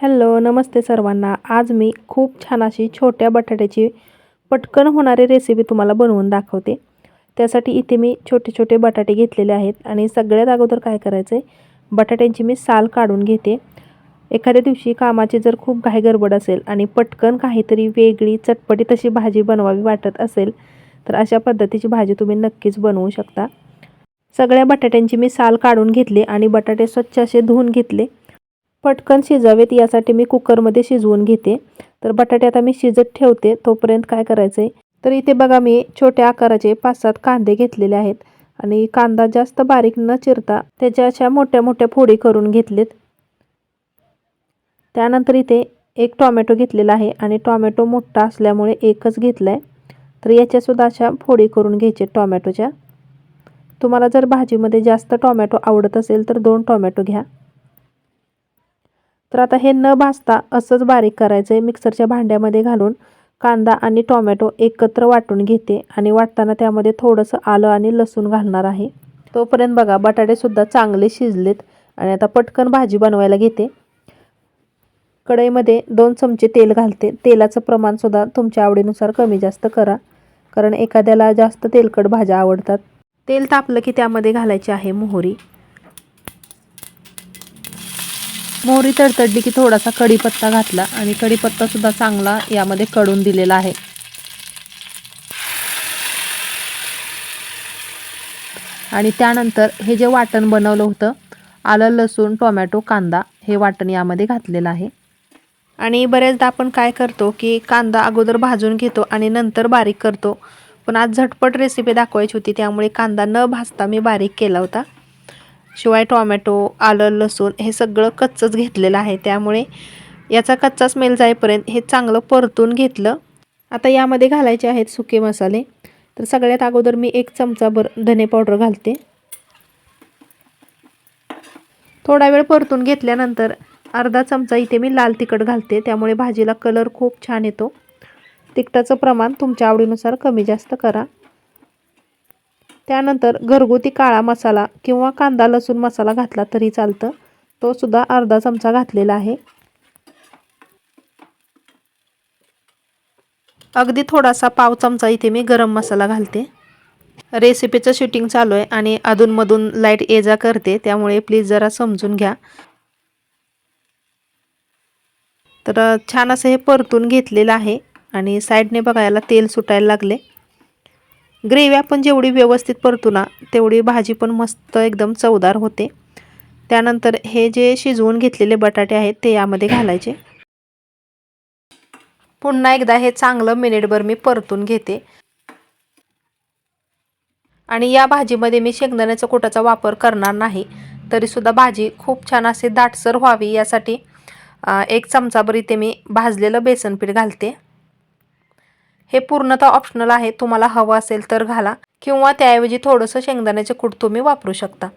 Hello नमस्ते सर्वांना. आज मी खूप छान अशी छोट्या बटाट्याची पटकन होणारी रेसिपी तुम्हाला बनवून दाखवते. त्यासाठी इथे मी छोटे छोटे बटाटे घेतलेले आहेत आणि सगळ्यात अगोदर काय करायचं आहे बटाट्यांची मी साल काढून घेते. एखाद्या दिवशी कामाची जर खूप घाई गडबड असेल आणि पटकन काहीतरी वेगळी चटपटी तशी भाजी बनवावी वाटत असेल तर अशा पद्धतीची भाजी तुम्ही नक्कीच बनवू शकता. सगळ्या बटाट्यांची मी साल काढून घेतली आणि बटाटे स्वच्छ असे धुवून घेतले. पटकन शिजावेत यासाठी मी कुकरमध्ये शिजवून घेते. तर बटाटे आता मी शिजत ठेवते. तोपर्यंत काय करायचं आहे तर इथे बघा मी छोट्या आकाराचे पाच सात कांदे घेतलेले आहेत. आणि कांदा जास्त बारीक न चिरता त्याच्या अशा मोठ्या मोठ्या फोडी करून घेतलेत. त्यानंतर इथे एक टॉमॅटो घेतलेला आहे आणि टॉमॅटो मोठा असल्यामुळे एकच घेतला आहे तर याच्यासुद्धा अशा फोडी करून घ्यायचे टॉमॅटोच्या. तुम्हाला जर भाजीमध्ये जास्त टॉमॅटो आवडत असेल तर दोन टॉमॅटो घ्या. तर आता हे न भाजता असंच बारीक करायचं आहे मिक्सरच्या भांड्यामध्ये घालून. कांदा आणि टोमॅटो एकत्र वाटून घेते आणि वाटताना त्यामध्ये थोडंसं आलं आणि लसूण घालणार आहे. तोपर्यंत बघा बटाटेसुद्धा चांगले शिजलेत आणि आता पटकन भाजी बनवायला घेते. कढईमध्ये दोन चमचे तेल घालते. तेलाचं प्रमाणसुद्धा तुमच्या आवडीनुसार कमी जास्त करा कारण एखाद्याला जास्त तेलकट भाज्या आवडतात. तेल तापलं की त्यामध्ये घालायची आहे मोहरी. मोहरी तडतडली की थोडासा कढीपत्ता घातला आणि कढीपत्तासुद्धा चांगला यामध्ये कडून दिलेला आहे. आणि त्यानंतर हे जे वाटण बनवलं होतं आलं लसूण टोमॅटो कांदा हे वाटण यामध्ये घातलेलं आहे. आणि बऱ्याचदा आपण काय करतो की कांदा अगोदर भाजून घेतो आणि नंतर बारीक करतो. पण आज झटपट रेसिपी दाखवायची होती त्यामुळे कांदा न भाजता मी बारीक केला होता. शिवाय टॉमॅटो आलं लसूण हे सगळं कच्चंच घेतलेलं आहे. त्यामुळे याचा कच्चा स्मेल जाईपर्यंत हे चांगलं परतून घेतलं. आता यामध्ये घालायचे आहेत सुके मसाले. तर सगळ्यात अगोदर मी एक चमचाभर धने पावडर घालते. थोडा वेळ परतून घेतल्यानंतर अर्धा चमचा इथे मी लाल तिखट घालते. त्यामुळे भाजीला कलर खूप छान येतो. तिखटाचं प्रमाण तुमच्या आवडीनुसार कमी जास्त करा. त्यानंतर घरगुती काळा मसाला किंवा कांदा लसूण मसाला घातला तरी चालतं. तो सुद्धा अर्धा चमचा घातलेला आहे. अगदी थोडासा पाव चमचा इथे मी गरम मसाला घालते. रेसिपीचं शूटिंग चालू आहे आणि अधूनमधून लाइट ये जा करते त्यामुळे प्लीज जरा समजून घ्या. तर छान असं हे परतून घेतलेलं आहे आणि साईडने बघायला तेल सुटायला लागले. ग्रेव्ही आपण जेवढी व्यवस्थित परतू ना तेवढी भाजी पण मस्त एकदम चवदार होते. त्यानंतर हे जे शिजवून घेतलेले बटाटे आहेत ते यामध्ये घालायचे. पुन्हा एकदा हे चांगलं मिनिटभर मी परतून घेते. आणि या भाजीमध्ये मी शेंगदाण्याचा कुटाचा वापर करणार नाही तरीसुद्धा भाजी खूप छान असे दाटसर व्हावी यासाठी एक चमचाभर इथे मी भाजलेलं बेसन पीठ घालते. हे पूर्णतः ऑप्शनल आहे. तुम्हाला हवं असेल तर घाला किंवा त्याऐवजी थोडंसं शेंगदाण्याचे कूट तुम्ही वापरू शकता.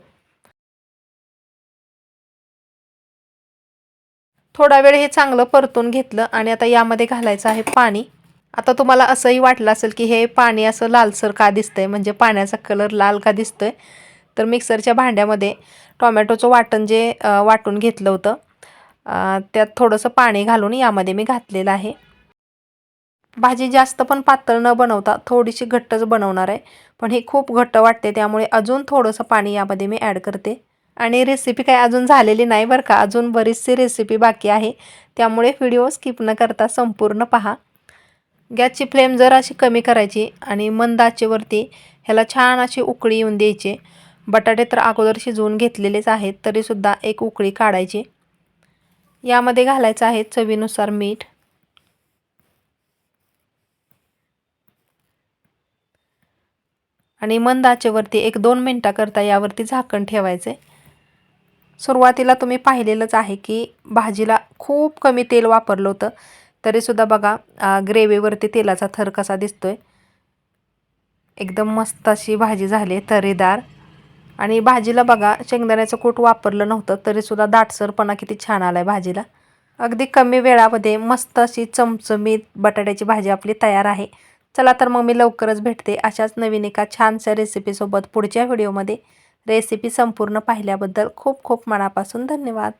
थोडा वेळ हे चांगलं परतून घेतलं आणि आता यामध्ये घालायचं आहे पाणी. आता तुम्हाला असंही वाटलं असेल की हे पाणी असं लालसर का दिसतंय? म्हणजे पाण्याचा कलर लाल का दिसतोय? तर मिक्सरच्या भांड्यामध्ये टोमॅटोचं वाटण जे वाटून घेतलं होतं. त्यात थोडंसं पाणी घालून यामध्ये मी घातलेलं आहे. भाजी जास्त पण पातळ न बनवता थोडीशी घट्टच बनवणार आहे. पण ही खूप घट्ट वाटते त्यामुळे अजून थोडंसं पाणी यामध्ये मी ॲड करते. आणि रेसिपी काय अजून झालेली नाही बरं का अजून बरीचशी रेसिपी बाकी आहे. त्यामुळे व्हिडिओ स्किप न करता संपूर्ण पहा. गॅसची फ्लेम जर अशी कमी करायची आणि मंद आचेवरती ह्याला छान अशी उकळी येऊन द्यायची. बटाटे तर अगोदर शिजवून घेतलेलेच आहेत तरीसुद्धा एक उकळी काढायची. यामध्ये घालायचं आहे चवीनुसार मीठ. आणि मंद आचेवरती एक दोन मिनटाकरता यावरती झाकण ठेवायचे. सुरुवातीला तुम्ही पाहिलेलंच आहे की भाजीला खूप कमी तेल वापरलं होतं. तरीसुद्धा बघा ग्रेव्हीवरती तेलाचा थर कसा दिसतोय. एकदम मस्त अशी भाजी झाली तरेदार. आणि भाजीला बघा शेंगदाण्याचं कूट वापरलं नव्हतं तरीसुद्धा दाटसरपणा किती छान आला आहे भाजीला. अगदी कमी वेळामध्ये मस्त अशी चमचमीत बटाट्याची भाजी आपली तयार आहे. चला तर मग मी लवकरच भेटते अशाच नवीन एका छानशा रेसिपीसोबत पुढच्या व्हिडिओमध्ये रेसिपी संपूर्ण पाहिल्याबद्दल खूप खूप मनापासून धन्यवाद.